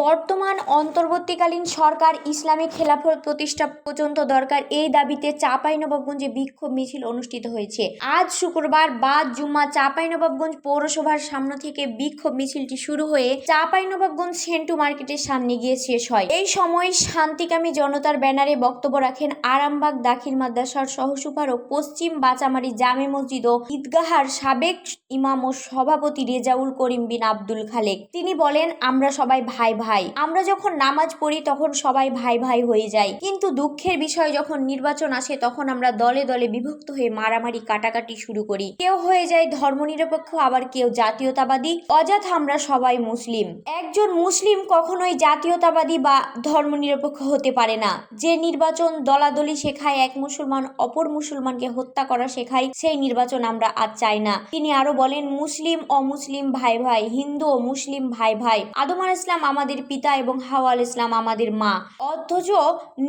বর্তমান অন্তর্বর্তীকালীন সরকার ইসলামী খেলাফত প্রতিষ্ঠা পর্যন্ত দরকার। এই দাবিতে চাঁপাইনবাবগঞ্জে বিক্ষোভ মিছিল অনুষ্ঠিত হয়েছে। আজ শুক্রবার বাদ জুম্মা চাঁপাইনবাবগঞ্জ পৌরসভার সামনে থেকে বিক্ষোভ মিছিলটি শুরু হয়ে চাঁপাইনবাবগঞ্জ সেন্টু মার্কেটের সামনে গিয়ে শেষ হয়। এই সময় শান্তিকামী জনতার ব্যানারে বক্তব্য রাখেন আরামবাগ দাখিল মাদ্রাসার সহসুপার ও পশ্চিম বাচামারি জামে মসজিদ ও ঈদগাহার সাবেক ইমাম ও সভাপতি রেজাউল করিম বিন আব্দুল খালেক। তিনি বলেন, আমরা সবাই ভাই ভাই, আমরা যখন নামাজ পড়ি তখন সবাই ভাই ভাই হয়ে যাই। কিন্তু দুঃখের বিষয় যখন নির্বাচন আসে তখন আমরা দলে দলে বিভক্ত হয়ে মারামারি, কাটাকাটি শুরু করি। কেউ হয়ে যায় ধর্মনিরপেক্ষ, আবার কেউ জাতীয়তাবাদী। অযথা আমরা সবাই মুসলিম। একজন মুসলিম কখনোই জাতীয়তাবাদী বা ধর্মনিরপেক্ষ হতে পারে না। যে নির্বাচন দলাদলি শেখায়, এক মুসলমান অপর মুসলমানকে হত্যা করা শেখায়, সেই নির্বাচন আমরা আজ চাই না। তিনি আরও বলেন, মুসলিম অমুসলিম ভাই ভাই, হিন্দু ও মুসলিম ভাই ভাই। আদম আল ইসলাম আমাদের পিতা এবং হাওয়া আল ইসলাম আমাদের মা। অথচ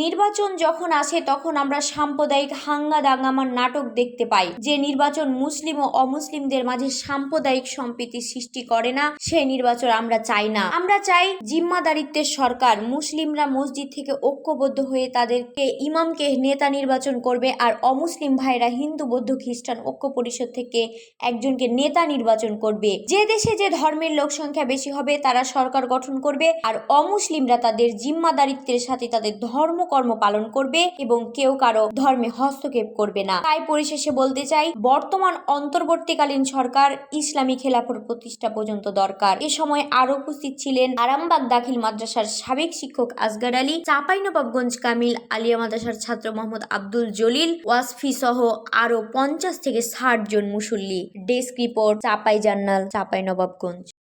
নির্বাচন যখন আসে, তখন আমরা সাম্প্রদায়িক হাঙ্গা দাঙ্গামার নাটক দেখতে পাই, যে নির্বাচন মুসলিম ও অমুসলিমদের মাঝে সাম্প্রদায়িক সম্প্রীতি সৃষ্টি করে না সেই নির্বাচন আমরা চাই না। আমরা চাই জিম্মাদারিত্বের সরকার, মুসলিমরা মসজিদ থেকে ঐক্যবদ্ধ হয়ে তাদেরকে, ইমামকে নেতা নির্বাচন করবে আর অমুসলিম ভাইরা হিন্দু, বৌদ্ধ, খ্রিস্টান ঐক্য পরিষদ থেকে একজনকে নেতা নির্বাচন করবে। যে দেশে যে ধর্মের লোক সংখ্যা বেশি হবে, তারা সরকার গঠন করবে আর অমুসলিমরা তাদের জিম্মাদারিত্বের সাথে তাদের ধর্মকর্ম পালন করবে এবং কেউ কারও ধর্মে হস্তক্ষেপ করবে না। তাই পরিশেষে বলতে চাই, বর্তমান অন্তর্বর্তীকালীন সরকার ইসলামী খেলাফত প্রতিষ্ঠা পর্যন্ত দরকার। এ সময় আরও উপস্থিত ছিলেন আরামবাগ দাখিল মাদ্রাসার সাবেক শিক্ষক আসগার আলী, চাঁপাইনবাবগঞ্জ কামিল আলিয়া মাদ্রাসার ছাত্র মোহাম্মদ আব্দুল জলিল, ওয়াসফি সহ আরও পঞ্চাশ থেকে ষাট জন মুসল্লি। ডেস্ক রিপোর্ট, চাপাই জান্নাল চাপাই নবাবগঞ্জ